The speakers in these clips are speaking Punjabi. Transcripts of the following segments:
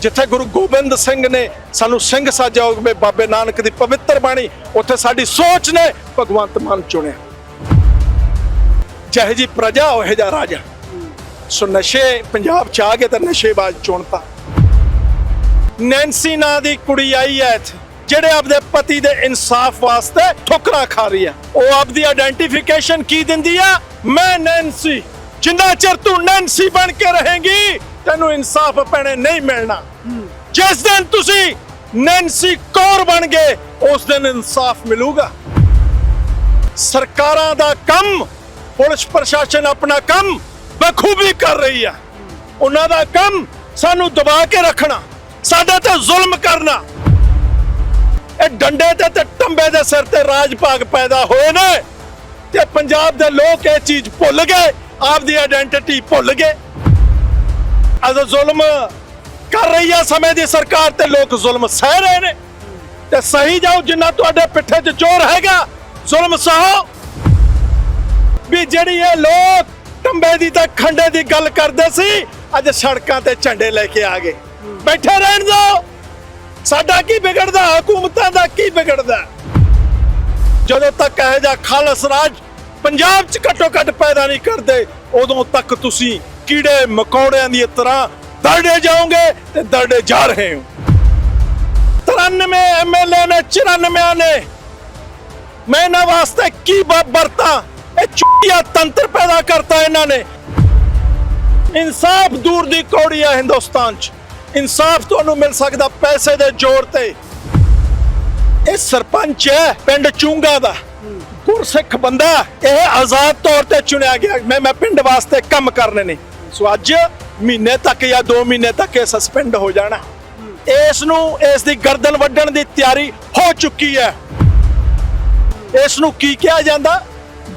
ਜਿੱਥੇ ਗੁਰੂ ਗੋਬਿੰਦ ਸਿੰਘ ਨੇ ਸਾਨੂੰ ਸਿੰਘ ਸਾਜਿਆ ਹੋਵੇ ਬਾਬੇ ਨਾਨਕ ਦੀ ਪਵਿੱਤਰ ਬਾਣੀ, ਉੱਥੇ ਸਾਡੀ ਸੋਚ ਨੇ ਭਗਵੰਤ ਮਾਨ ਚੁਣਿਆ। ਜਿਹੇ ਜੀ ਪ੍ਰਜਾ, ਉਹ ਜਿਹਾ ਰਾਜਾ। ਸੋ ਨਸ਼ੇ, ਪੰਜਾਬ ਚ ਆ ਗਏ ਤਾਂ ਨਸ਼ੇਬਾਜ਼ ਚੁਣਤਾ। ਨੈਂਸੀ ਨਾਂ ਦੀ ਕੁੜੀ ਆਈ ਹੈ ਇੱਥੇ, ਜਿਹੜੇ ਆਪਦੇ ਪਤੀ ਦੇ ਇਨਸਾਫ ਵਾਸਤੇ ਠੋਕਰਾਂ ਖਾ ਰਹੀ ਆ ਉਹ ਆਪਦੀ ਆਇਡੈਂਟੀਫਿਕੇਸ਼ਨ ਕੀ ਦਿੰਦੀ ਆ? ਮੈਂ ਨੈਂਸੀ। ਜਿੰਨਾ ਚਿਰ ਤੂੰ ਨੈਂਸੀ ਬਣ ਕੇ ਰਹੇਂਗੀ ਤੈਨੂੰ ਇਨਸਾਫ ਭੈਣੇ ਨਹੀਂ ਮਿਲਣਾ। ਜਿਸ ਦਿਨ ਤੁਸੀਂ ਨੈਂਸੀ ਕੌਰ ਬਣ ਗਏ, ਉਸ ਦਿਨ ਇਨਸਾਫ ਮਿਲੂਗਾ। ਸਰਕਾਰਾਂ ਦਾ ਕੰਮ, ਪੁਲਿਸ ਪ੍ਰਸ਼ਾਸਨ ਆਪਣਾ ਕੰਮ ਬਖੂਬੀ ਕਰ ਰਹੀ ਆ ਉਹਨਾਂ ਦਾ ਕੰਮ ਸਾਨੂੰ ਦਬਾ ਕੇ ਰੱਖਣਾ, ਸਾਡੇ ਤੇ ਜ਼ੁਲਮ ਕਰਨਾ। ਇਹ ਡੰਡੇ ਤੇ ਤੇ ਟੰਬੇ ਦੇ ਸਿਰ ਤੇ ਰਾਜ ਭਾਗ ਪੈਦਾ ਹੋਏ ਨੇ ਤੇ ਪੰਜਾਬ ਦੇ ਲੋਕ ਇਹ ਚੀਜ਼ ਭੁੱਲ ਗਏ, ਆਪਦੀ ਆਇਡੈਂਟੀਟੀ ਭੁੱਲ ਗਏ। ਅਜ ਜ਼ੁਲਮ ਕਰ ਰਹੀ ਆ ਸਮੇਂ ਦੀ ਸਰਕਾਰ ਤੇ ਲੋਕ ਜ਼ੁਲਮ ਸਹਿ ਰਹੇ ਨੇ। ਤੇ ਸਹੀ ਜਾਓ ਜਿੰਨਾ ਤੁਹਾਡੇ ਪਿੱਠੇ 'ਚ ਜ਼ੋਰ ਹੈਗਾ, ਜ਼ੁਲਮ ਸਹੋ ਵੀ ਜਿਹੜੀ ਇਹ ਲੋਕ ਟੰਬੇ ਦੀ ਤਾਂ ਖੰਡੇ ਦੀ ਗੱਲ ਕਰਦੇ ਸੀ, ਅੱਜ ਸੜਕਾਂ ਤੇ ਝੰਡੇ ਲੈ ਕੇ ਆ ਗਏ। ਬੈਠੇ ਰਹਿਣ ਦਿਓ ਸਾਡਾ ਕੀ ਵਿਗੜਦਾ? ਹਕੂਮਤਾਂ ਦਾ ਕੀ ਵਿਗੜਦਾ? ਜਦੋਂ ਤੱਕ ਇਹ ਜਾ ਖਾਲਸ ਰਾਜ ਪੰਜਾਬ 'ਚ ਘੱਟੋ ਘੱਟ ਪੈਦਾ ਨਹੀਂ ਕਰਦੇ, ਉਦੋਂ ਤੱਕ ਤੁਸੀਂ ਕੀੜੇ ਮਕੌੜਿਆਂ ਦੀ ਤਰ੍ਹਾਂ ਦਰੜੇ ਜਾਓਗੇ ਤੇ ਦਰੜੇ ਜਾ ਰਹੇ ਹੋ। 93 ਐਮਐਲਏ ਨੇ 94 ਨੇ। ਮੈਂ ਇਹਨਾਂ ਵਾਸਤੇ ਕੀ ਬ- ਇਹ ਚੁੱਟੀਆ ਤੰਤਰ ਪੈਦਾ ਕਰਤਾ ਇਹਨਾਂ ਨੇ। ਇਨਸਾਫ ਦੂਰ ਦੀ ਕੌੜੀ ਹੈ ਹਿੰਦੁਸਤਾਨ 'ਚ। ਇਨਸਾਫ ਤੁਹਾਨੂੰ ਮਿਲ ਸਕਦਾ ਪੈਸੇ ਦੇ ਜ਼ੋਰ ਤੇ। ਇਹ ਸਰਪੰਚ ਹੈ, ਪਿੰਡ ਚੁੰਗਾ ਦਾ। ਗੁਰਸਿੱਖ ਬੰਦਾ, ਇਹ ਆਜ਼ਾਦ ਤੌਰ ਤੇ ਚੁਣਿਆ ਗਿਆ। ਮੈਂ ਮੈਂ ਪਿੰਡ ਵਾਸਤੇ ਕੰਮ ਕਰਨੇ ਨੇ। ਸੋ ਅੱਜ ਮਹੀਨੇ ਤੱਕ ਜਾਂ 2 ਮਹੀਨੇ ਤੱਕ ਇਹ ਸਸਪੈਂਡ ਹੋ ਜਾਣਾ। ਇਸ ਨੂੰ ਇਸ ਦੀ ਗਰਦਨ ਵੱਢਣ ਦੀ ਤਿਆਰੀ ਹੋ ਚੁੱਕੀ ਹੈ। ਇਸ ਨੂੰ ਕੀ ਕਿਹਾ ਜਾਂਦਾ?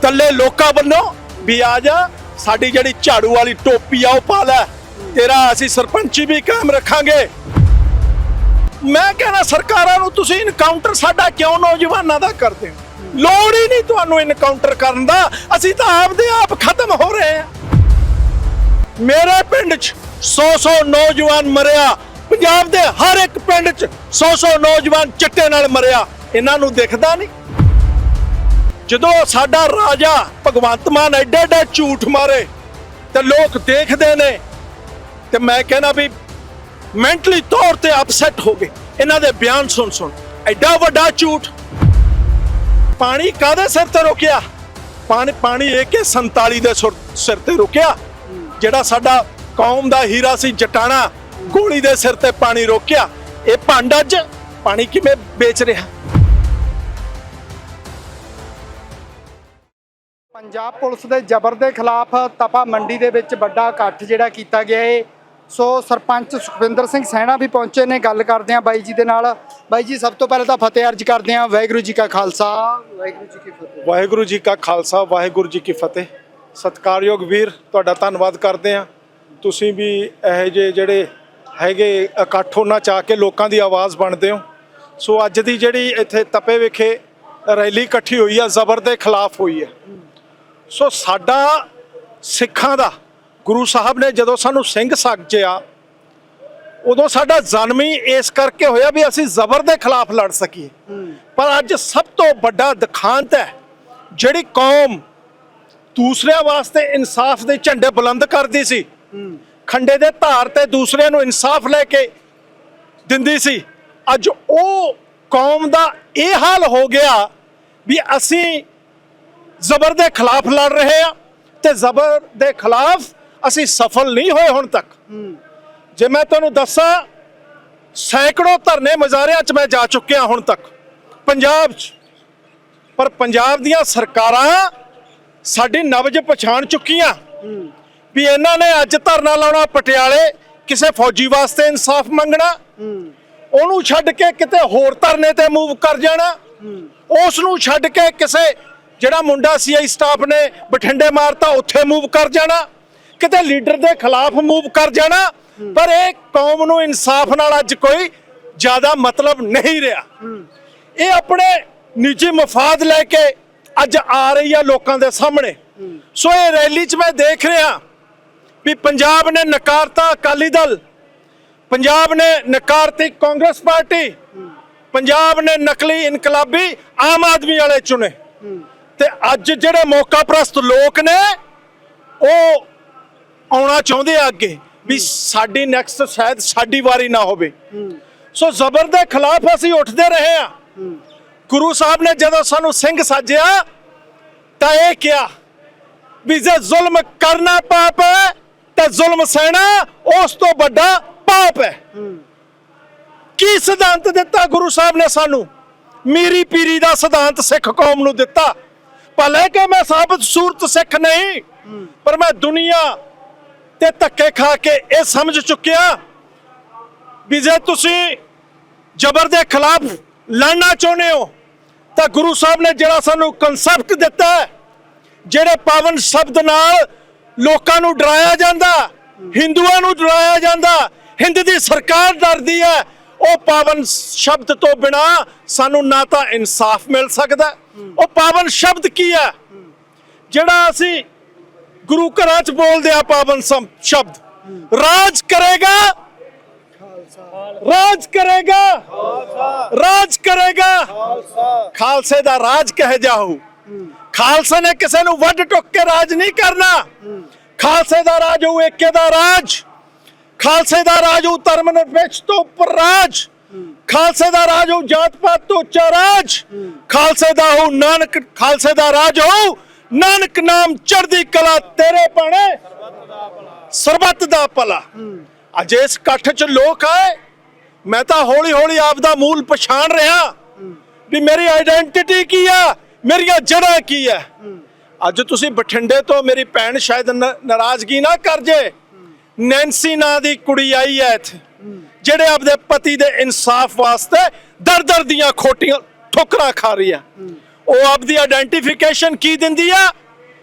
ਦੱਲੇ ਲੋਕਾਂ ਵੱਲੋਂ ਵੀ ਆ ਜਾ, ਸਾਡੀ ਜਿਹੜੀ ਝਾੜੂ ਵਾਲੀ ਟੋਪੀ ਆ, ਉਹ ਪਾ ਲੈ। ਤੇਰਾ ਅਸੀਂ ਸਰਪੰਚੀ ਵੀ ਕਾਇਮ ਰੱਖਾਂਗੇ। ਮੈਂ ਕਹਿੰਦਾ ਸਰਕਾਰਾਂ ਨੂੰ ਤੁਸੀਂ ਇਨਕਾਊਂਟਰ ਸਾਡਾ ਕਿਉਂ ਨੌਜਵਾਨਾਂ ਦਾ ਕਰਦੇ ਹੋ? ਲੋੜ ਹੀ ਨਹੀਂ ਤੁਹਾਨੂੰ ਇਨਕਾਊਂਟਰ ਕਰਨ ਦਾ। ਅਸੀਂ ਤਾਂ ਆਪਦੇ ਆਪ ਖਤਮ ਹੋ ਰਹੇ ਹਾਂ। ਮੇਰੇ ਪਿੰਡ 'ਚ 100-100 ਨੌਜਵਾਨ ਮਰਿਆ। ਪੰਜਾਬ ਦੇ ਹਰ ਇੱਕ ਪਿੰਡ 'ਚ 100-100 ਨੌਜਵਾਨ ਚਿੱਟੇ ਨਾਲ ਮਰਿਆ। ਇਹਨਾਂ ਨੂੰ ਦਿਖਦਾ ਨਹੀਂ। ਜਦੋਂ ਸਾਡਾ ਰਾਜਾ ਭਗਵੰਤ ਮਾਨ ਐਡੇ ਐਡੇ ਝੂਠ ਮਾਰੇ ਤੇ ਲੋਕ ਦੇਖਦੇ ਨੇ, ਤੇ ਮੈਂ ਕਹਿੰਦਾ ਵੀ ਮੈਂਟਲੀ ਤੌਰ ਤੇ ਅਪਸੈਟ ਹੋ ਗਏ। ਇਹਨਾਂ ਦੇ ਬਿਆਨ ਸੁਣ ਸੁਣ ਐਡਾ ਵੱਡਾ ਝੂਠ। ਪਾਣੀ ਕਾਦੇ ਸਿਰ ਤੇ ਰੁਕਿਆ? ਪਾਣੀ ਪਾਣੀ AK47 ਦੇ ਸੁਰ- ਸਿਰ ਤੇ ਰੁਕਿਆ। ਜਿਹੜਾ ਸਾਡਾ ਕੌਮ ਦਾ ਹੀਰਾ ਸੀ ਜਟਾਣਾ ਗੋਲੀ ਦੇ ਸਿਰ ਤੇ ਪਾਣੀ ਰੋਕਿਆ। ਇਹ ਭੰਡ ਅੱਜ ਪਾਣੀ ਕਿਵੇਂ ਵੇਚ ਰਿਹਾ? ਪੰਜਾਬ ਪੁਲਿਸ ਦੇ ਜ਼ਬਰ ਦੇ ਖਿਲਾਫ ਤਪਾ ਮੰਡੀ ਦੇ ਵਿੱਚ ਵੱਡਾ ਇਕੱਠ ਜਿਹੜਾ ਕੀਤਾ ਗਿਆ ਏ। ਸੋ ਸਰਪੰਚ ਸੁਖਵਿੰਦਰ ਸਿੰਘ ਸੈਣਾ ਵੀ ਪਹੁੰਚੇ ਨੇ ਗੱਲ ਕਰਦੇ ਆ ਬਾਈ ਜੀ ਦੇ ਨਾਲ। ਬਾਈ ਜੀ ਸਭ ਤੋਂ ਪਹਿਲਾਂ ਤਾਂ ਫਤਿਹ ਅਰਜ ਕਰਦੇ ਆ ਵਾਹਿਗੁਰੂ ਜੀ ਕਾ ਖਾਲਸਾ। ਵਾਹਿਗੁਰੂ ਜੀ ਕੀ ਫਤਿਹ। ਵਾਹਿਗੁਰੂ ਜੀ ਕਾ ਖਾਲਸਾ ਵਾਹਿਗੁਰੂ ਜੀ ਕੀ ਫਤਿਹ। ਸਤਿਕਾਰਯੋਗ ਵੀਰ, ਤੁਹਾਡਾ ਧੰਨਵਾਦ ਕਰਦੇ ਆ ਤੁਸੀਂ ਵੀ ਇਹੋ ਜਿਹੇ ਜਿਹੜੇ ਹੈਗੇ ਇਕੱਠ ਉਹਨਾਂ ਚ ਆ ਕੇ ਲੋਕਾਂ ਦੀ ਆਵਾਜ਼ ਬਣਦੇ ਹੋ। ਸੋ ਅੱਜ ਦੀ ਜਿਹੜੀ ਇੱਥੇ ਤਪੇ ਵਿਖੇ ਰੈਲੀ ਇਕੱਠੀ ਹੋਈ ਆ, ਜ਼ਬਰ ਦੇ ਖਿਲਾਫ ਹੋਈ ਹੈ ਸੋ ਸਾਡਾ ਸਿੱਖਾਂ ਦਾ, ਗੁਰੂ ਸਾਹਿਬ ਨੇ ਜਦੋਂ ਸਾਨੂੰ ਸਿੰਘ ਸਾਜਿਆ, ਉਦੋਂ ਸਾਡਾ ਜਨਮ ਹੀ ਇਸ ਕਰਕੇ ਹੋਇਆ ਵੀ ਅਸੀਂ ਜ਼ਬਰ ਦੇ ਖਿਲਾਫ ਲੜ ਸਕੀਏ। ਪਰ ਅੱਜ ਸਭ ਤੋਂ ਵੱਡਾ ਦਿਖਾਂਤ ਹੈ, ਜਿਹੜੀ ਕੌਮ ਦੂਸਰਿਆਂ ਵਾਸਤੇ ਇਨਸਾਫ ਦੇ ਝੰਡੇ ਬੁਲੰਦ ਕਰਦੀ ਸੀ। ਖੰਡੇ ਦੇ ਧਾਰ ਤੇ ਦੂਸਰਿਆਂ ਨੂੰ ਇਨਸਾਫ ਲੈ ਕੇ ਦਿੰਦੀ ਸੀ। ਅੱਜ ਉਹ ਕੌਮ ਦਾ ਇਹ ਹਾਲ ਹੋ ਗਿਆ ਵੀ ਅਸੀਂ ਜ਼ਬਰ ਦੇ ਖਿਲਾਫ ਲੜ ਰਹੇ ਆ ਤੇ ਜ਼ਬਰ ਦੇ ਖਿਲਾਫ ਅਸੀਂ ਸਫਲ ਨਹੀਂ ਹੋਏ ਹੁਣ ਤੱਕ। ਜੇ ਮੈਂ ਤੁਹਾਨੂੰ ਦੱਸਾਂ, ਸੈਂਕੜੋ ਧਰਨੇ ਮਜ਼ਾਰਿਆਂ 'ਚ ਮੈਂ ਜਾ ਚੁੱਕਿਆ ਹੁਣ ਤੱਕ। ਪੰਜਾਬ 'ਚ। ਪਰ ਪੰਜਾਬ ਦੀਆਂ ਸਰਕਾਰਾਂ ਸਾਡੀ ਨਬਜ ਪਛਾਣ ਚੁੱਕੀਆਂ ਵੀ ਇਹਨਾਂ ਨੇ ਅੱਜ ਧਰਨਾ ਲਾਉਣਾ ਪਟਿਆਲੇ, ਕਿਸੇ ਫੌਜੀ ਵਾਸਤੇ ਇਨਸਾਫ ਮੰਗਣਾ, ਉਹਨੂੰ ਛੱਡ ਕੇ ਕਿਤੇ ਹੋਰ ਧਰਨੇ ਤੇ ਮੂਵ ਕਰ ਜਾਣਾ ਉਸ ਨੂੰ ਛੱਡ ਕੇ ਕਿਸੇ, ਜਿਹੜਾ ਮੁੰਡਾ ਸੀਆਈ ਸਟਾਫ ਨੇ ਬਠਿੰਡੇ ਮਾਰਤਾ, ਉੱਥੇ ਮੂਵ ਕਰ ਜਾਣਾ, ਕਿਤੇ ਲੀਡਰ ਦੇ ਖਿਲਾਫ ਮੂਵ ਕਰ ਜਾਣਾ, ਪਰ ਇਹ ਕੌਮ ਨੂੰ ਇਨਸਾਫ ਨਾਲ ਅੱਜ ਕੋਈ ਜ਼ਿਆਦਾ ਮਤਲਬ ਨਹੀਂ ਰਿਹਾ। ਇਹ ਆਪਣੇ ਨਿੱਜੀ ਮਫਾਦ ਲੈ ਕੇ ਅੱਜ ਆ ਰਹੀ ਆ ਲੋਕਾਂ ਦੇ ਸਾਹਮਣੇ। ਸੋ ਇਹ ਰੈਲੀ 'ਚ ਮੈਂ ਦੇਖ ਰਿਹਾ ਵੀ ਪੰਜਾਬ ਨੇ ਨਕਾਰਤਾ ਅਕਾਲੀ ਦਲ, ਪੰਜਾਬ ਨੇ ਨਕਾਰਤੀ ਕਾਂਗਰਸ ਪਾਰਟੀ, ਪੰਜਾਬ ਨੇ ਨਕਲੀ ਇਨਕਲਾਬੀ ਆਮ ਆਦਮੀ ਵਾਲੇ ਚੁਣੇ। ਤੇ ਅੱਜ ਜਿਹੜੇ ਮੌਕਾ ਪ੍ਰਸਤ ਲੋਕ ਨੇ, ਉਹ ਆਉਣਾ ਚਾਹੁੰਦੇ ਆ ਅੱਗੇ ਵੀ ਸਾਡੀ ਨੈਕਸਟ ਸ਼ਾਇਦ ਸਾਡੀ ਵਾਰੀ ਨਾ ਹੋਵੇ। ਸੋ ਜ਼ਬਰ ਦੇ ਖਿਲਾਫ ਅਸੀਂ ਉੱਠਦੇ ਰਹੇ ਆ। ਗੁਰੂ ਸਾਹਿਬ ਨੇ ਜਦੋਂ ਸਾਨੂੰ ਸਿੰਘ ਸਾਜਿਆ, ਤਾਂ ਇਹ ਕਿਹਾ ਵੀ ਜੇ ਜ਼ੁਲਮ ਕਰਨਾ ਪਾਪ ਹੈ, ਤੇ ਜ਼ੁਲਮ ਸਹਿਣਾ ਉਸ ਤੋਂ ਵੱਡਾ ਪਾਪ ਹੈ। ਕੀ ਸਿਧਾਂਤ ਦਿੱਤਾ ਗੁਰੂ ਸਾਹਿਬ ਨੇ ਸਾਨੂੰ? ਮੀਰੀ ਪੀਰੀ ਦਾ ਸਿਧਾਂਤ ਸਿੱਖ ਕੌਮ ਨੂੰ ਦਿੱਤਾ। ਭਲੇ ਕਿ ਮੈਂ ਸਾਬਤ ਸੂਰਤ ਸਿੱਖ ਨਹੀਂ, ਪਰ ਮੈਂ ਦੁਨੀਆ ਤੇ ਧੱਕੇ ਖਾ ਕੇ ਇਹ ਸਮਝ ਚੁੱਕਿਆ ਵੀ ਜੇ ਤੁਸੀਂ ਜ਼ਬਰ ਦੇ ਖਿਲਾਫ ਲੜਨਾ ਚਾਹੁੰਦੇ ਹੋ ਤਾਂ ਗੁਰੂ ਸਾਹਿਬ ਨੇ ਜਿਹੜਾ ਸਾਨੂੰ ਕਨਸੈਪਟ ਦਿੱਤਾ ਜਿਹੜੇ ਪਾਵਨ ਸ਼ਬਦ ਨਾਲ ਲੋਕਾਂ ਨੂੰ ਡਰਾਇਆ ਜਾਂਦਾ, ਹਿੰਦੂਆਂ ਨੂੰ ਡਰਾਇਆ ਜਾਂਦਾ, ਹਿੰਦ ਦੀ ਸਰਕਾਰ ਡਰਦੀ ਹੈ, ਉਹ ਪਾਵਨ ਸ਼ਬਦ ਤੋਂ ਬਿਨਾ ਸਾਨੂੰ ਨਾ ਤਾਂ ਇਨਸਾਫ ਮਿਲ ਸਕਦਾ ਉਹ ਪਾਵਨ ਸ਼ਬਦ ਕੀ ਹੈ? ਜਿਹੜਾ ਅਸੀਂ ਗੁਰੂ ਘਰਾਂ 'ਚ ਬੋਲਦੇ ਆ ਪਾਵਨ ਸ਼ਬਦ, ਰਾਜ ਕਰੇਗਾ ਰਾਜ ਕਰੇਗਾ। ਰਾਜ ਕਰੇਗਾ। ਖਾਲਸੇ। ਦਾ ਰਾਜ ਕਹਿ ਜਾਊ। ਖਾਲਸੇ ਨੇ ਕਿਸੇ ਨੂੰ ਵੱਢ ਟੁੱਕ ਕੇ ਰਾਜ ਨਹੀਂ ਕਰਨਾ। ਖਾਲਸੇ ਦਾ ਰਾਜ ਹੋਊ ਏਕੇ ਦਾ ਰਾਜ। ਖਾਲਸੇ ਦਾ ਰਾਜ ਹੋਊ ਧਰਮ ਨਿਰਪੇਕਸ਼ ਤੋਂ ਉੱਪਰ ਰਾਜ। ਖਾਲਸੇ ਦਾ ਰਾਜ ਹੋਊ ਜਾਤ ਪਾਤ ਤੋਂ ਉੱਚਾ ਰਾਜ। ਖਾਲਸੇ ਦਾ ਹੋਊ ਨਾਨਕ ਖਾਲਸੇ ਦਾ ਰਾਜ ਹੋਊ ਨਾਨਕ ਨਾਮ ਚੜ੍ਹਦੀ ਕਲਾ ਤੇਰੇ ਬਾਣੇ। ਸਰਬੱਤ ਦਾ ਭਲਾ। ਅੱਜ ਇਸ ਇਕੱਠ 'ਚ ਲੋਕ ਆਏ। ਮੈਂ ਤਾਂ ਹੌਲੀ ਹੌਲੀ ਆਪ ਦਾ ਮੂਲ ਪਛਾਣ ਰਿਹਾ ਵੀ ਮੇਰੀ ਆਇਡੈਂਟੀਟੀ ਕੀ ਆ, ਮੇਰੀਆਂ ਜੜ੍ਹਾਂ ਕੀ ਆ। ਅੱਜ ਤੁਸੀਂ ਬਠਿੰਡੇ ਤੋਂ ਮੇਰੀ ਭੈਣ ਸ਼ਾਇਦ ਨਾਰਾਜ਼ਗੀ ਨਾ ਕਰ ਜੇ। ਨੈਂਸੀ ਨਾਂ ਦੀ ਕੁੜੀ ਆਈ ਐ ਇੱਥੇ, ਜਿਹੜੇ ਆਪਦੇ ਪਤੀ ਦੇ ਇਨਸਾਫ ਵਾਸਤੇ ਦਰ ਦਰ ਦੀਆਂ ਖੋਟੀਆਂ ਠੋਕਰਾਂ ਖਾ ਰਹੀ ਆ ਉਹ ਆਪਦੀ ਆਇਡੈਂਟੀਫਿਕੇਸ਼ਨ ਕੀ ਦਿੰਦੀ ਆ?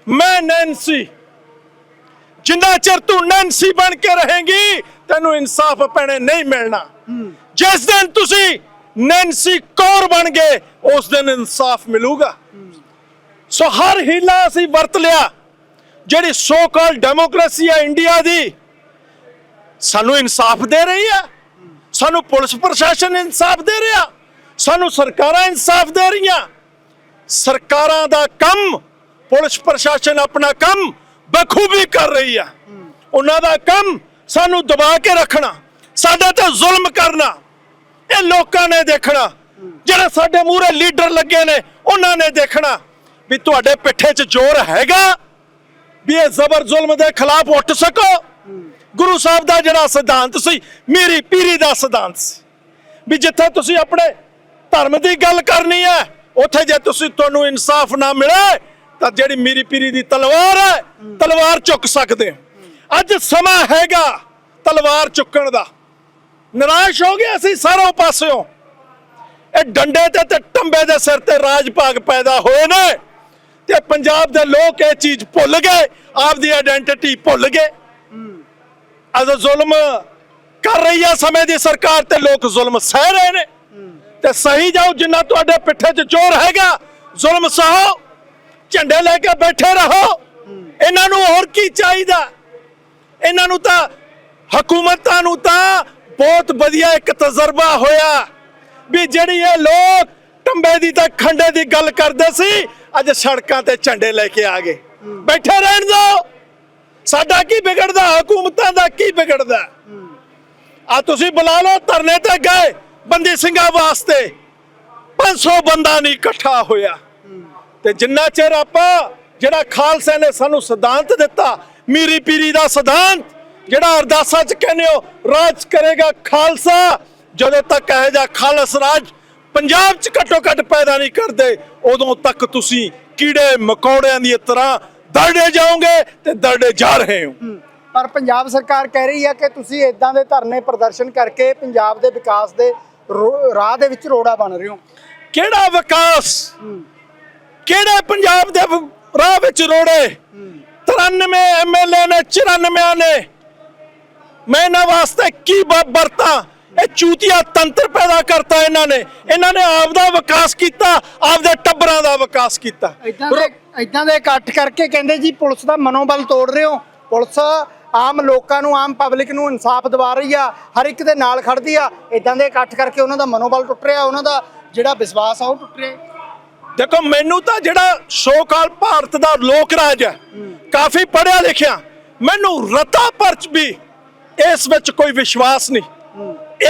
ਮੈਂ ਨੈਂਸੀ। ਜਿੰਨਾ ਚਿਰ ਤੂੰ ਨੈਂਸੀ ਬਣ ਕੇ ਰਹੇਂਗੀ, ਤੈਨੂੰ ਇਨਸਾਫ ਪੈਣੇ ਨਹੀਂ ਮਿਲਣਾ। ਜਿਸ ਦਿਨ ਤੁਸੀਂ ਨੈਂਸੀ ਕੌਰ ਬਣ ਗਏ, ਉਸ ਦਿਨ ਇਨਸਾਫ ਮਿਲੂਗਾ। ਸੋ ਹਰ ਹੀਲਾ ਅਸੀਂ ਵਰਤ ਲਿਆ, ਜਿਹੜੀ ਸੋ ਕਾਲ ਡੈਮੋਕ੍ਰੇਸੀ ਹੈ ਇੰਡੀਆ ਦੀ, ਸਾਨੂੰ ਇਨਸਾਫ ਦੇ ਰਹੀ ਹੈ ਸਾਨੂੰ ਪੁਲਿਸ ਪ੍ਰਸ਼ਾਸਨ ਇਨਸਾਫ ਦੇ ਰਿਹਾ। ਸਾਨੂੰ ਸਰਕਾਰਾਂ ਇਨਸਾਫ ਦੇ ਰਹੀਆਂ। ਸਰਕਾਰਾਂ ਦਾ ਕੰਮ, ਪੁਲਿਸ ਪ੍ਰਸ਼ਾਸਨ ਆਪਣਾ ਕੰਮ ਬਖੂਬੀ ਕਰ ਰਹੀ ਆ। ਉਹਨਾਂ ਦਾ ਕੰਮ ਸਾਨੂੰ ਦਬਾ ਕੇ ਰੱਖਣਾ, ਸਾਡੇ ਤੇ ਜ਼ੁਲਮ ਕਰਨਾ, ਇਹ ਲੋਕਾਂ ਨੇ ਦੇਖਣਾ। ਜਿਹੜੇ ਸਾਡੇ ਮੂਹਰੇ ਲੀਡਰ ਲੱਗੇ ਨੇ, ਉਹਨਾਂ ਨੇ ਦੇਖਣਾ ਵੀ ਤੁਹਾਡੇ ਪਿੱਠੇ 'ਚ ਜ਼ੋਰ ਹੈਗਾ ਵੀ ਇਹ ਜ਼ਬਰ ਜ਼ੁਲਮ ਦੇ ਖਿਲਾਫ ਉੱਠ ਸਕੋ। ਗੁਰੂ ਸਾਹਿਬ ਦਾ ਜਿਹੜਾ ਸਿਧਾਂਤ ਸੀ, ਮੇਰੀ ਪੀਰੀ ਦਾ ਸਿਧਾਂਤ ਸੀ। ਵੀ ਜਿੱਥੇ ਤੁਸੀਂ ਆਪਣੇ ਧਰਮ ਦੀ ਗੱਲ ਕਰਨੀ ਹੈ, ਉੱਥੇ ਜੇ ਤੁਸੀਂ ਤੁਹਾਨੂੰ ਇਨਸਾਫ ਨਾ ਮਿਲੇ ਤਾਂ ਜਿਹੜੀ ਮੀਰੀ ਪੀਰੀ ਦੀ ਤਲਵਾਰ ਹੈ, ਤਲਵਾਰ ਚੁੱਕ ਸਕਦੇ ਹੋ। ਅੱਜ ਸਮਾਂ ਹੈਗਾ ਤਲਵਾਰ ਚੁੱਕਣ ਦਾ। ਨਿਰਾਸ਼ ਹੋ ਗਏ ਅਸੀਂ ਸਾਰੋਂ ਪਾਸਿਓਂ। ਇਹ ਡੰਡੇ ਤੇ ਤੇ ਟੰਬੇ ਦੇ ਸਿਰ ਤੇ ਰਾਜ ਭਾਗ ਪੈਦਾ ਹੋਏ ਨੇ ਤੇ ਪੰਜਾਬ ਦੇ ਲੋਕ ਇਹ ਚੀਜ਼ ਭੁੱਲ ਗਏ, ਆਪਦੀ ਆਇਡੈਂਟੀਟੀ ਭੁੱਲ ਗਏ। ਅਜ ਜ਼ੁਲਮ ਕਰ ਰਹੀ ਆ ਸਮੇਂ ਦੀ ਸਰਕਾਰ ਤੇ ਲੋਕ ਜ਼ੁਲਮ ਸਹਿ ਰਹੇ ਨੇ। ਤੇ ਸਹੀ ਜਾਓ ਜਿੰਨਾ ਤੁਹਾਡੇ ਪਿੱਠੇ 'ਚ ਚੋਰ ਹੈਗਾ, ਜ਼ੁਲਮ ਸਹੋ ਝੰਡੇ ਲੈ ਕੇ ਬੈਠੇ ਰਹੋ। ਇਹਨਾਂ ਨੂੰ ਹੋਰ ਕੀ ਚਾਹੀਦਾ? ਇਹਨਾਂ ਨੂੰ ਤਾਂ, ਹਕੂਮਤਾਂ ਨੂੰ ਤਾਂ ਬਹੁਤ ਵਧੀਆ ਇੱਕ ਤਜਰਬਾ ਹੋਇਆ ਵੀ ਜਿਹੜੀ ਇਹ ਲੋਕ ਟੰਬੇ ਦੀ ਤਾਂ ਖੰਡੇ ਦੀ ਗੱਲ ਕਰਦੇ ਸੀ, ਅੱਜ ਸੜਕਾਂ ਤੇ ਝੰਡੇ ਲੈ ਕੇ ਆ ਗਏ। ਬੈਠੇ ਰਹਿਣ ਦਿਓ ਸਾਡਾ ਕੀ ਵਿਗੜਦਾ? ਹਕੂਮਤਾਂ ਦਾ ਕੀ ਵਿਗੜਦਾ? ਆ ਤੁਸੀਂ ਬੁਲਾ ਲਓ, ਧਰਨੇ ਤੇ ਗਏ ਬੰਦੀ ਸਿੰਘਾਂ ਵਾਸਤੇ। 500 ਬੰਦਾ ਨਹੀਂ ਇਕੱਠਾ ਹੋਇਆ। ਤੇ ਜਿੰਨਾ ਚਿਰ ਆਪਾਂ ਜਿਹੜਾ ਖਾਲਸਾ ਨੇ ਸਾਨੂੰ ਸਿਧਾਂਤ ਦਿੱਤਾ ਮੀਰੀ ਪੀਰੀ ਦਾ ਸਿਧਾਂਤ ਜਿਹੜਾ ਅਰਦਾਸਾਂ ਚ ਕਹਿੰਦੇ ਹੋ ਰਾਜ ਕਰੇਗਾ ਖਾਲਸਾ ਜਦੋਂ ਤੱਕ ਇਹ ਜਾ ਖਾਲਸ ਰਾਜ ਪੰਜਾਬ ਚ ਘੱਟੋ ਘੱਟ ਪੈਦਾ ਨਹੀਂ ਕਰਦੇ ਉਦੋਂ ਤੱਕ ਤੁਸੀਂ ਕੀੜੇ ਮਕੌੜਿਆਂ ਦੀ ਤਰ੍ਹਾਂ ਦਰੜੇ ਜਾਓਗੇ ਤੇ ਦਰੜੇ ਜਾ ਰਹੇ ਹੋ। ਪਰ ਪੰਜਾਬ ਸਰਕਾਰ ਕਹਿ ਰਹੀ ਹੈ ਕਿ ਤੁਸੀਂ ਇਦਾਂ ਦੇ ਧਰਨੇ ਪ੍ਰਦਰਸ਼ਨ ਕਰਕੇ ਪੰਜਾਬ ਦੇ ਵਿਕਾਸ ਦੇ ਰਾਹ ਦੇ ਵਿੱਚ ਰੋੜਾ ਬਣ ਰਹੇ ਹੋ। ਕਿਹੜਾ ਵਿਕਾਸ? ਕਿਹੜੇ ਪੰਜਾਬ ਦੇ ਰਾਹ ਵਿੱਚ ਰੋੜੇ? 93 ਐਮਐਲਏ ਨੇ 94 ਨੇ। ਮੈਂ ਇਹਨਾਂ ਵਾਸਤੇ ਕੀ ਬ- ਇਹ ਚੂਤੀਆ ਤੰਤਰ ਪੈਦਾ ਕਰਤਾ ਇਹਨਾਂ ਨੇ। ਇਹਨਾਂ ਨੇ ਆਪ ਦਾ ਵਿਕਾਸ ਕੀਤਾ, ਆਪਦੇ ਟੱਬਰਾਂ ਦਾ ਵਿਕਾਸ ਕੀਤਾ। ਇਦਾਂ ਦੇ ਇਦਾਂ ਦੇ ਇਕੱਠ ਕਰਕੇ ਕਹਿੰਦੇ ਜੀ, ਪੁਲਿਸ ਦਾ ਮਨੋਬਲ ਤੋੜ ਰਹੇ ਹੋ। ਪੁਲਿਸ ਆਮ ਲੋਕਾਂ ਨੂੰ, ਆਮ ਪਬਲਿਕ ਨੂੰ ਇਨਸਾਫ ਦਿਵਾ ਰਹੀ ਆ, ਹਰ ਇੱਕ ਦੇ ਨਾਲ ਖੜਦੀ ਆ। ਇਦਾਂ ਦੇ ਇਕੱਠ ਕਰਕੇ ਉਹਨਾਂ ਦਾ ਮਨੋਬਲ ਟੁੱਟ ਰਿਹਾ, ਉਹਨਾਂ ਦਾ ਜਿਹੜਾ ਵਿਸ਼ਵਾਸ ਆ ਉਹ ਟੁੱਟ ਰਿਹਾ। ਦੇਖੋ, ਮੈਨੂੰ ਤਾਂ ਜਿਹੜਾ ਸੋਕਾਲ ਭਾਰਤ ਦਾ ਲੋਕ ਰਾਜ ਹੈ, ਕਾਫੀ ਪੜਿਆ ਲਿਖਿਆ, ਮੈਨੂੰ ਰਤਾ ਪਰਚ ਵੀ ਇਸ ਵਿੱਚ ਕੋਈ ਵਿਸ਼ਵਾਸ ਨਹੀਂ।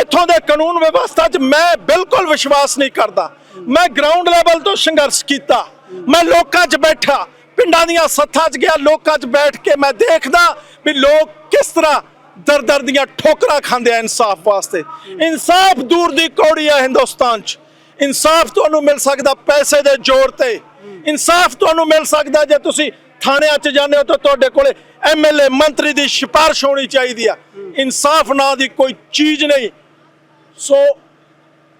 ਇਥੋਂ ਦੇ ਕਾਨੂੰਨ ਵਿਵਸਥਾ 'ਚ ਮੈਂ ਬਿਲਕੁਲ ਵਿਸ਼ਵਾਸ ਨਹੀਂ ਕਰਦਾ। ਮੈਂ ਗਰਾਊਂਡ ਲੈਵਲ ਤੋਂ ਸੰਘਰਸ਼ ਕੀਤਾ। ਮੈਂ ਲੋਕਾਂ 'ਚ ਬੈਠਾ। ਪਿੰਡਾਂ ਦੀਆਂ ਸੱਥਾਂ 'ਚ ਗਿਆ, ਲੋਕਾਂ 'ਚ ਬੈਠ ਕੇ ਮੈਂ ਦੇਖਦਾ ਵੀ ਲੋਕ ਕਿਸ ਤਰ੍ਹਾਂ ਦਰ ਦਰ ਦੀਆਂ ਠੋਕਰਾਂ ਖਾਂਦੇ ਆ ਇਨਸਾਫ ਵਾਸਤੇ। ਇਨਸਾਫ ਦੂਰ ਦੀ ਕੌੜੀ ਆ ਹਿੰਦੁਸਤਾਨ 'ਚ। ਇਨਸਾਫ ਤੁਹਾਨੂੰ ਮਿਲ ਸਕਦਾ ਪੈਸੇ ਦੇ ਜ਼ੋਰ ਤੇ। ਇਨਸਾਫ ਤੁਹਾਨੂੰ ਮਿਲ ਸਕਦਾ ਜੇ ਤੁਸੀਂ ਥਾਣਿਆਂ 'ਚ ਜਾਂਦੇ ਹੋ ਤਾਂ ਤੁਹਾਡੇ ਕੋਲੇ ਐਮਐਲਏ ਮੰਤਰੀ ਦੀ ਸਿਫਾਰਿਸ਼ ਹੋਣੀ ਚਾਹੀਦੀ ਆ। ਇਨਸਾਫ ਨਾਂ ਦੀ ਕੋਈ ਚੀਜ਼ ਨਹੀਂ। ਸੋ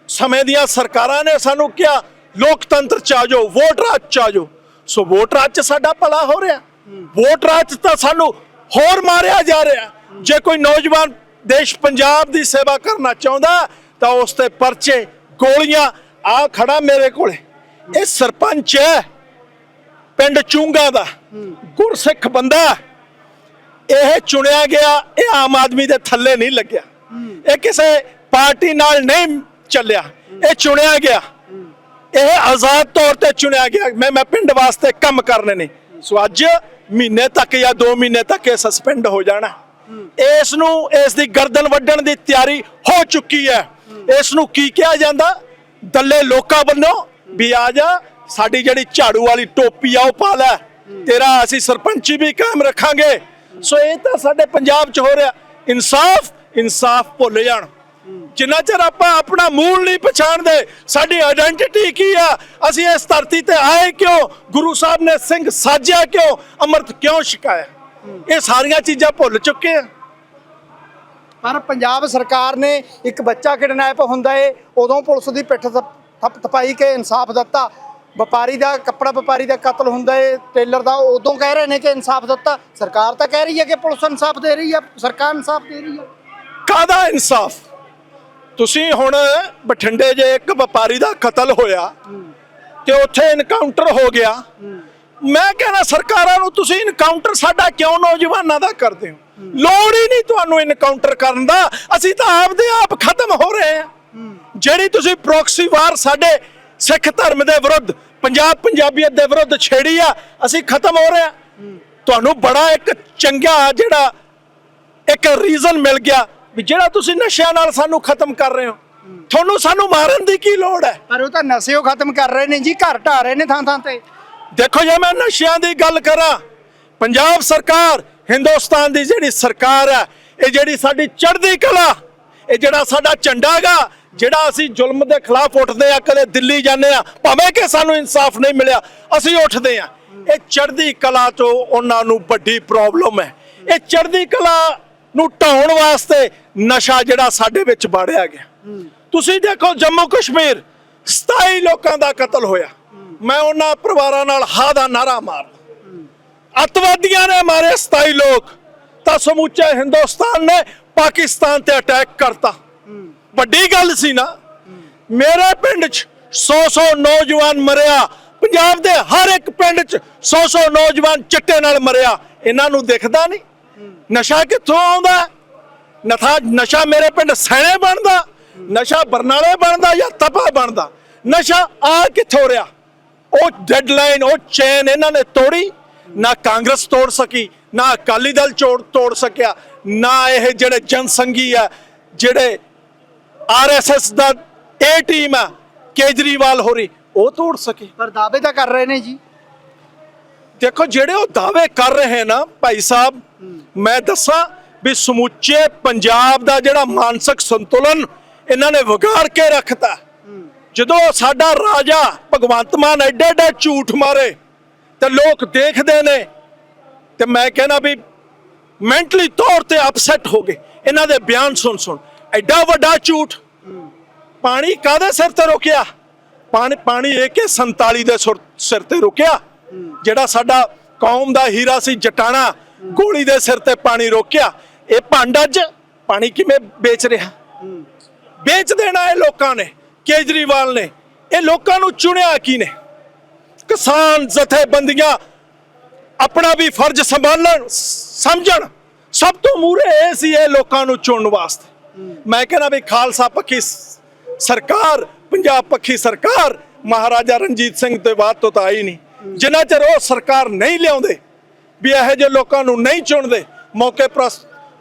ਸਮੇਂ ਦੀਆਂ ਸਰਕਾਰਾਂ ਨੇ ਸਾਨੂੰ ਕਿਹਾ, ਲੋਕਤੰਤਰ ਚ ਆ ਜਾਓ, ਵੋਟ ਰਾਜ ਚ ਆ ਜਾਓ। ਸੋ ਵੋਟ ਰਾਜ ਚ ਸਾਡਾ ਭਲਾ ਹੋ ਰਿਹਾ। ਵੋਟ ਰਾਜ ਤਾਂ ਸਾਨੂੰ ਹੋਰ ਮਾਰਿਆ ਜਾ ਰਿਹਾ। ਜੇ ਕੋਈ ਨੌਜਵਾਨ ਦੇਸ਼ ਪੰਜਾਬ ਦੀ ਸੇਵਾ ਕਰਨਾ ਚਾਹੁੰਦਾ, ਤਾਂ ਉਸ ਤੇ ਪਰਚੇ, ਗੋਲੀਆਂ ਆ ਖੜਾ ਮੇਰੇ ਕੋਲੇ। ਇਹ ਸਰਪੰਚ ਹੈ, ਪਿੰਡ ਚੂੰਗਾ ਦਾ। ਗੁਰਸਿੱਖ ਬੰਦਾ। ਇਹ ਚੁਣਿਆ ਗਿਆ, ਇਹ ਆਮ ਆਦਮੀ ਦੇ ਥੱਲੇ ਨਹੀਂ ਲੱਗਿਆ। ਇਹ ਕਿਸੇ ਪਾਰਟੀ ਨਾਲ ਨਹੀਂ ਚੱਲਿਆ। ਇਹ ਚੁਣਿਆ ਗਿਆ। ਇਹ ਆਜ਼ਾਦ ਤੌਰ ਤੇ ਚੁਣਿਆ ਗਿਆ। ਮੈਂ ਮੈਂ ਪਿੰਡ ਵਾਸਤੇ ਕੰਮ ਕਰਨੇ ਨੇ। ਸੋ ਅੱਜ ਮਹੀਨੇ ਤੱਕ ਜਾਂ 2 ਮਹੀਨੇ ਤੱਕ ਇਹ ਸਸਪੈਂਡ ਹੋ ਜਾਣਾ। ਇਸ ਨੂੰ ਇਸ ਦੀ ਗਰਦਨ ਵੱਢਣ ਦੀ ਤਿਆਰੀ ਹੋ ਚੁੱਕੀ ਹੈ। ਇਸ ਨੂੰ ਕੀ ਕਿਹਾ ਜਾਂਦਾ? ਦੱਲੇ ਲੋਕਾਂ ਵੱਲੋਂ ਵੀ ਆ ਜਾ, ਸਾਡੀ ਜਿਹੜੀ ਝਾੜੂ ਵਾਲੀ ਟੋਪੀ ਆ ਉਹ ਪਾ ਲੈ। ਤੇਰਾ ਅਸੀਂ ਸਰਪੰਚੀ ਵੀ ਕਾਇਮ ਰੱਖਾਂਗੇ। ਸੋ ਇਹ ਤਾਂ ਸਾਡੇ ਪੰਜਾਬ 'ਚ ਹੋ ਰਿਹਾ। ਇਨਸਾਫ ਇਨਸਾਫ ਭੁੱਲ ਜਾਣ। ਜਿੰਨਾ ਚਿਰ ਆਪਾਂ ਆਪਣਾ ਮੂਲ ਨਹੀਂ ਪਛਾਣਦੇ ਸਾਡੀ ਆਇਡੈਂਟੀਟੀ ਕੀ ਆ? ਅਸੀਂ ਇਸ ਧਰਤੀ ਤੇ ਆਏ ਕਿਉਂ? ਗੁਰੂ ਸਾਹਿਬ ਨੇ ਸਿੰਘ ਸਾਜਿਆ ਕਿਉਂ? ਅੰਮ੍ਰਿਤ ਕਿਉਂ ਛਕਾਇਆ? ਇਹ ਸਾਰੀਆਂ ਚੀਜ਼ਾਂ ਭੁੱਲ ਚੁੱਕੇ ਆ। ਪਰ ਪੰਜਾਬ ਸਰਕਾਰ ਨੇ ਇੱਕ ਬੱਚਾ ਕਿਡਨੈਪ ਹੁੰਦਾ ਏ, ਉਦੋਂ ਪੁਲਿਸ ਦੀ ਪਿੱਠ ਥੱਪ, ਥਪ, ਥਪਾਈ ਕੇ ਇਨਸਾਫ ਦਿੱਤਾ। ਵਪਾਰੀ ਦਾ, ਕੱਪੜਾ ਵਪਾਰੀ ਦਾ ਕਤਲ ਹੁੰਦਾ ਏ, ਟੇਲਰ ਦਾ ਉਦੋਂ ਕਹਿ ਰਹੇ ਨੇ ਕਿ ਇਨਸਾਫ ਦਿੱਤਾ। ਸਰਕਾਰ ਤਾਂ ਕਹਿ ਰਹੀ ਹੈ ਕਿ ਪੁਲਿਸ ਇਨਸਾਫ ਦੇ ਰਹੀ ਹੈ, ਸਰਕਾਰ ਇਨਸਾਫ ਦੇ ਰਹੀ ਹੈ। ਕਾਦਾ ਇਨਸਾਫ? ਤੁਸੀਂ ਹੁਣ ਬਠਿੰਡੇ ਜੇ ਇੱਕ ਵਪਾਰੀ ਦਾ ਕਤਲ ਹੋਇਆ, ਤੇ ਉੱਥੇ ਇਨਕਾਊਂਟਰ ਹੋ ਗਿਆ। ਮੈਂ ਕਹਿੰਦਾ ਸਰਕਾਰਾਂ ਨੂੰ, ਤੁਸੀਂ ਇਨਕਾਊਂਟਰ ਸਾਡਾ ਕਿਉਂ ਨੌਜਵਾਨਾਂ ਦਾ ਕਰਦੇ ਹੋ? ਲੋੜ ਹੀ ਨਹੀਂ ਤੁਹਾਨੂੰ ਇਨਕਾਊਂਟਰ ਕਰਨ ਦਾ। ਅਸੀਂ ਤਾਂ ਆਪਦੇ ਆਪ ਖਤਮ ਹੋ ਰਹੇ ਹਾਂ। ਜਿਹੜੀ ਤੁਸੀਂ ਪ੍ਰੋਕਸੀ ਵਾਰ ਸਾਡੇ ਸਿੱਖ ਧਰਮ ਦੇ ਵਿਰੁੱਧ ਪੰਜਾਬ ਪੰਜਾਬੀਅਤ ਦੇ ਵਿਰੁੱਧ ਛੇੜੀ ਆ ਅਸੀਂ ਖਤਮ ਹੋ ਰਹੇ ਹਾਂ। ਤੁਹਾਨੂੰ ਬੜਾ ਇੱਕ ਚੰਗਾ ਜਿਹੜਾ ਇੱਕ ਰੀਜ਼ਨ ਮਿਲ ਗਿਆ ਵੀ ਜਿਹੜਾ ਤੁਸੀਂ ਨਸ਼ਿਆਂ ਨਾਲ ਸਾਨੂੰ ਖਤਮ ਕਰ ਰਹੇ ਹੋ। ਤੁਹਾਨੂੰ ਸਾਨੂੰ ਮਾਰਨ ਦੀ ਕੀ ਲੋੜ ਹੈ? ਪਰ ਉਹ ਤਾਂ ਨਸ਼ਿਓ ਖਤਮ ਕਰ ਰਹੇ ਨੇ ਜੀ ਘਰ ਢਾ ਰਹੇ ਨੇ ਥਾਂ ਥਾਂ ਤੇ। ਦੇਖੋ ਜੇ ਮੈਂ ਨਸ਼ਿਆਂ ਦੀ ਗੱਲ ਕਰਾਂ ਪੰਜਾਬ ਸਰਕਾਰ ਹਿੰਦੁਸਤਾਨ ਦੀ ਜਿਹੜੀ ਸਰਕਾਰ ਹੈ, ਇਹ ਜਿਹੜੀ ਸਾਡੀ ਚੜ੍ਹਦੀ ਕਲਾ, ਇਹ ਜਿਹੜਾ ਸਾਡਾ ਝੰਡਾ ਹੈਗਾ, ਜਿਹੜਾ ਅਸੀਂ ਜ਼ੁਲਮ ਦੇ ਖਿਲਾਫ ਉੱਠਦੇ ਆ ਕਦੇ ਦਿੱਲੀ ਜਾਂਦੇ ਆ ਭਾਵੇਂ ਕਿ ਸਾਨੂੰ ਇਨਸਾਫ ਨਹੀਂ ਮਿਲਿਆ, ਅਸੀਂ ਉੱਠਦੇ ਆ ਇਹ ਚੜ੍ਹਦੀ ਕਲਾ ਤੋਂ ਉਹਨਾਂ ਨੂੰ ਵੱਡੀ ਪ੍ਰੋਬਲਮ ਹੈ। ਇਹ ਚੜ੍ਹਦੀ ਕਲਾ ਨੂੰ ਢਾਉਣ ਵਾਸਤੇ ਨਸ਼ਾ ਜਿਹੜਾ ਸਾਡੇ ਵਿੱਚ ਬਾੜਿਆ ਗਿਆ। ਤੁਸੀਂ ਦੇਖੋ ਜੰਮੂ ਕਸ਼ਮੀਰ 27 ਲੋਕਾਂ ਦਾ ਕਤਲ ਹੋਇਆ। ਮੈਂ ਉਹਨਾਂ ਪਰਿਵਾਰਾਂ ਨਾਲ ਹਾ ਦਾ ਨਾਰਾ ਮਾਰਦਾ। ਅੱਤਵਾਦੀਆਂ ਨੇ ਮਾਰੇ 27 ਲੋਕ। ਤਾਂ ਸਮੁੱਚੇ ਹਿੰਦੁਸਤਾਨ ਨੇ ਪਾਕਿਸਤਾਨ ਤੇ ਅਟੈਕ ਕਰਤਾ। ਵੱਡੀ ਗੱਲ ਸੀ ਨਾ, ਮੇਰੇ ਪਿੰਡ 'ਚ 100-100 ਨੌਜਵਾਨ ਮਰਿਆ। ਪੰਜਾਬ ਦੇ ਹਰ ਇੱਕ ਪਿੰਡ 'ਚ 100-100 ਨੌਜਵਾਨ ਚਿੱਟੇ ਨਾਲ ਮਰਿਆ। ਇਹਨਾਂ ਨੂੰ ਦਿਖਦਾ ਨਹੀਂ। ਨਸ਼ਾ ਕਿੱਥੋਂ ਆਉਂਦਾ? ਹੈ? ਨਥਾ, ਨਸ਼ਾ ਮੇਰੇ ਪਿੰਡ ਸੈਣੇ ਬਣਦਾ, ਨਸ਼ਾ ਬਰਨਾਲੇ ਬਣਦਾ ਜਾਂ ਤਪਾ ਬਣਦਾ? ਨਸ਼ਾ ਆ ਕਿੱਥੋਂ ਰਿਹਾ? ਉਹ ਡੈਡਲਾਈਨ ਉਹ ਚੇਨ ਇਹਨਾਂ ਨੇ ਤੋੜੀ। ਨਾ ਕਾਂਗਰਸ ਤੋੜ ਸਕੀ ਨਾ ਅਕਾਲੀ ਦਲ ਚੋੜ ਤੋੜ ਸਕਿਆ ਨਾ ਇਹ ਜਿਹੜੇ ਜਨਸੰਘੀ ਆ ਜਿਹੜੇ ਆਰਐਸਐਸ ਦਾ ਇਹ ਟੀਮ ਆ ਕੇਜਰੀਵਾਲ ਹੋਰੀ ਉਹ ਤੋੜ ਸਕੇ। ਪਰ ਦਾਅਵੇ ਤਾਂ ਕਰ ਰਹੇ ਨੇ ਜੀ। ਦੇਖੋ ਜਿਹੜੇ ਉਹ ਦਾਅਵੇ ਕਰ ਰਹੇ ਨਾ ਭਾਈ ਸਾਹਿਬ ਮੈਂ ਦੱਸਾਂ ਵੀ ਸਮੁੱਚੇ ਪੰਜਾਬ ਦਾ ਜਿਹੜਾ ਮਾਨਸਿਕ ਸੰਤੁਲਨ ਇਹਨਾਂ ਨੇ ਵਿਗਾੜ ਕੇ ਰੱਖਤਾ। ਜਦੋਂ ਸਾਡਾ ਰਾਜਾ ਭਗਵੰਤ ਮਾਨ ਐਡੇ ਐਡੇ ਝੂਠ ਮਾਰੇ ਤੇ ਲੋਕ ਦੇਖਦੇ ਨੇ। ਤੇ ਮੈਂ ਕਹਿੰਦਾ ਵੀ ਮੈਂਟਲੀ ਤੌਰ ਤੇ ਅਪਸੈਟ ਹੋ ਗਏ। ਇਹਨਾਂ ਦੇ ਬਿਆਨ ਸੁਣ ਸੁਣ। ਐਡਾ ਵੱਡਾ ਝੂਠ। ਪਾਣੀ ਕਾਦੇ ਸਿਰ ਤੇ ਰੁਕਿਆ? ਪਾਣੀ ਪਾਣੀ AK 47 ਦੇ ਸੁਰ- ਸਿਰ ਤੇ ਰੁਕਿਆ। ਜਿਹੜਾ ਸਾਡਾ ਕੌਮ ਦਾ ਹੀਰਾ ਸੀ ਜਟਾਣਾ ਗੋਲੀ ਦੇ ਸਿਰ ਤੇ ਪਾਣੀ ਰੋਕਿਆ। ਇਹ ਭੰਡ ਅੱਜ ਪਾਣੀ ਕਿਵੇਂ ਵੇਚ ਰਿਹਾ? ਵੇਚ ਦੇਣਾ ਇਹ ਲੋਕਾਂ ਨੇ ਕੇਜਰੀਵਾਲ ਨੇ। ਇਹ ਲੋਕਾਂ ਨੂੰ ਚੁਣਿਆ ਕੀ ਨੇ? ਕਿਸਾਨ ਜਥੇਬੰਦੀਆਂ ਆਪਣਾ ਵੀ ਫਰਜ਼ ਸੰਭਾਲਣ, ਸਮਝਣ। ਸਭ ਤੋਂ ਮੂਰੇ ਇਹ ਸੀ ਇਹ ਲੋਕਾਂ ਨੂੰ ਚੁਣਨ ਵਾਸਤੇ। ਮੈਂ ਕਹਿੰਦਾ ਵੀ ਖਾਲਸਾ ਪੱਖੀ ਸਰਕਾਰ, ਪੰਜਾਬ ਪੱਖੀ ਸਰਕਾਰ, ਮਹਾਰਾਜਾ ਰਣਜੀਤ ਸਿੰਘ ਦੇ ਬਾਅਦ ਤੋਂ ਤਾਂ ਆਈ ਨਹੀਂ। ਜਿੰਨਾ ਚਿਰ ਉਹ ਸਰਕਾਰ ਨਹੀਂ ਲਿਆਉਂਦੇ, ਵੀ ਇਹੋ ਜਿਹੇ ਲੋਕਾਂ ਨੂੰ ਨਹੀਂ ਚੁਣਦੇ, ਮੌਕੇ ਪਰ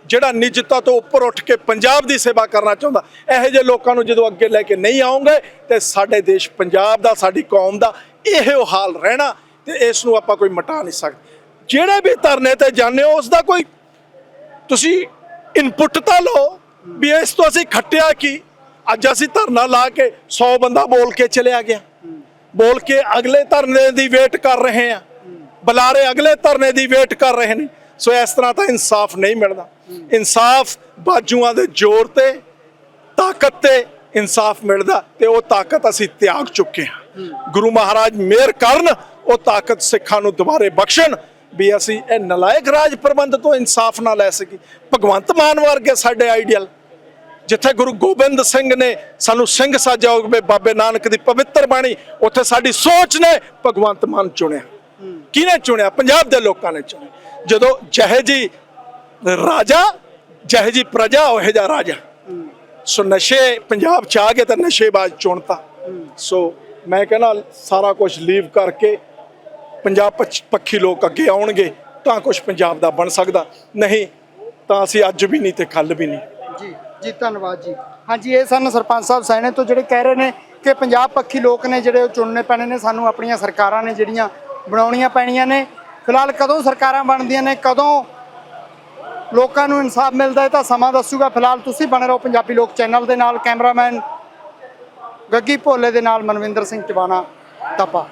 ਜਿਹੜਾ ਨਿੱਜਤਾ ਤੋਂ ਉੱਪਰ ਉੱਠ ਕੇ ਪੰਜਾਬ ਦੀ ਸੇਵਾ ਕਰਨਾ ਚਾਹੁੰਦਾ, ਇਹੋ ਜਿਹੇ ਲੋਕਾਂ ਨੂੰ ਜਦੋਂ ਅੱਗੇ ਲੈ ਕੇ ਨਹੀਂ ਆਉਂਗੇ, ਤੇ ਸਾਡੇ ਦੇਸ਼ ਪੰਜਾਬ ਦਾ, ਸਾਡੀ ਕੌਮ ਦਾ, ਇਹੋ ਹਾਲ ਰਹਿਣਾ ਤੇ ਇਸ ਨੂੰ ਆਪਾਂ ਕੋਈ ਮਟਾ ਨਹੀਂ ਸਕਦੇ। ਜਿਹੜੇ ਵੀ ਧਰਨੇ ਤੇ ਜਾਂਦੇ ਹੋ ਉਸ ਦਾ ਕੋਈ ਤੁਸੀਂ ਇਨਪੁਟ ਤਾਂ ਲਓ ਵੀ ਇਸ ਤੋਂ ਅਸੀਂ ਖੱਟਿਆ ਕੀ? ਅੱਜ ਅਸੀਂ ਧਰਨਾ ਲਾ ਕੇ 100 ਬੰਦਾ ਬੋਲ ਕੇ ਚਲਿਆ ਗਿਆ। ਬੋਲ ਕੇ ਅਗਲੇ ਧਰਨੇ ਦੀ ਵੇਟ ਕਰ ਰਹੇ ਆ ਬੁਲਾਰੇ ਅਗਲੇ ਧਰਨੇ ਦੀ ਵੇਟ ਕਰ ਰਹੇ ਨੇ। ਸੋ ਇਸ ਤਰ੍ਹਾਂ ਤਾਂ ਇਨਸਾਫ ਨਹੀਂ ਮਿਲਦਾ। ਇਨਸਾਫ ਬਾਜੂਆਂ ਦੇ ਜ਼ੋਰ ਤੇ ਤਾਕਤ ਤੇ ਇਨਸਾਫ ਮਿਲਦਾ ਤੇ ਉਹ ਤਾਕਤ ਅਸੀਂ ਤਿਆਗ ਚੁੱਕੇ ਹਾਂ। ਗੁਰੂ ਮਹਾਰਾਜ ਮਿਹਰ ਕਰਨ ਉਹ ਤਾਕਤ ਸਿੱਖਾਂ ਨੂੰ ਦੁਬਾਰੇ ਬਖਸ਼ਣ ਵੀ ਅਸੀਂ ਇਹ ਨਲਾਇਕ ਰਾਜ ਪ੍ਰਬੰਧ ਤੋਂ ਇਨਸਾਫ ਨਾ ਲੈ ਸਕੀ ਭਗਵੰਤ ਮਾਨ ਵਰਗੇ ਸਾਡੇ ਆਈਡੀਅਲ ਜਿੱਥੇ ਗੁਰੂ ਗੋਬਿੰਦ ਸਿੰਘ ਨੇ ਸਾਨੂੰ ਸਿੰਘ ਸਾਜਿਆ ਹੋਵੇ ਬਾਬੇ ਨਾਨਕ ਦੀ ਪਵਿੱਤਰ ਬਾਣੀ ਉੱਥੇ ਸਾਡੀ ਸੋਚ ਨੇ ਭਗਵੰਤ ਮਾਨ ਚੁਣਿਆ। ਕਿਹਨੇ ਚੁਣਿਆ? ਪੰਜਾਬ ਦੇ ਲੋਕਾਂ ਨੇ ਚੁਣਿਆ। ਜਦੋਂ ਜਹੇ ਜੀ ਰਾਜਾ, ਜਹੇ ਜੀ ਪ੍ਰਜਾ, ਉਹ ਜਿਹਾ ਰਾਜਾ। ਸੋ ਨਸ਼ੇ ਪੰਜਾਬ ਚ ਆ ਗਏ ਤਾਂ ਨਸ਼ੇਬਾਜ਼ ਚੁਣਤਾ। ਸੋ ਮੈਂ ਕਹਿੰਦਾ ਸਾਰਾ ਕੁਝ ਲੀਵ ਕਰਕੇ ਪੰਜਾਬ ਪੱਖੀ ਲੋਕ ਅੱਗੇ ਆਉਣਗੇ, ਤਾਂ ਕੁਝ ਪੰਜਾਬ ਦਾ ਬਣ ਸਕਦਾ। ਨਹੀਂ, ਤਾਂ ਅਸੀਂ ਅੱਜ ਵੀ ਨਹੀਂ ਤੇ ਕੱਲ ਵੀ ਨਹੀਂ। ਜੀ ਜੀ, ਧੰਨਵਾਦ ਜੀ। ਹਾਂਜੀ, ਇਹ ਸਨ ਸਰਪੰਚ ਸਾਹਿਬ ਸੈਣੇ ਤੋਂ ਜਿਹੜੇ ਕਹਿ ਰਹੇ ਨੇ ਕਿ ਪੰਜਾਬ ਪੱਖੀ ਲੋਕ ਨੇ ਜਿਹੜੇ ਉਹ ਚੁਣਨੇ ਪੈਣੇ ਨੇ, ਸਾਨੂੰ ਆਪਣੀਆਂ ਸਰਕਾਰਾਂ ਨੇ ਜਿਹੜੀਆਂ ਬਣਾਉਣੀਆਂ ਪੈਣੀਆਂ ਨੇ। ਫਿਲਹਾਲ ਕਦੋਂ ਸਰਕਾਰਾਂ ਬਣਦੀਆਂ ਨੇ, ਕਦੋਂ ਲੋਕਾਂ ਨੂੰ ਇਨਸਾਫ ਮਿਲਦਾ ਹੈ ਤਾਂ ਸਮਾਂ ਦੱਸੂਗਾ। ਫਿਲਹਾਲ ਤੁਸੀਂ ਬਣੇ ਰਹੋ ਪੰਜਾਬੀ ਲੋਕ ਚੈਨਲ ਦੇ ਨਾਲ। ਕੈਮਰਾਮੈਨ ਗੱਗੀ ਭੋਲੇ ਦੇ ਨਾਲ ਮਨਵਿੰਦਰ ਸਿੰਘ ਟਿਵਾਣਾ, ਤਪਾ।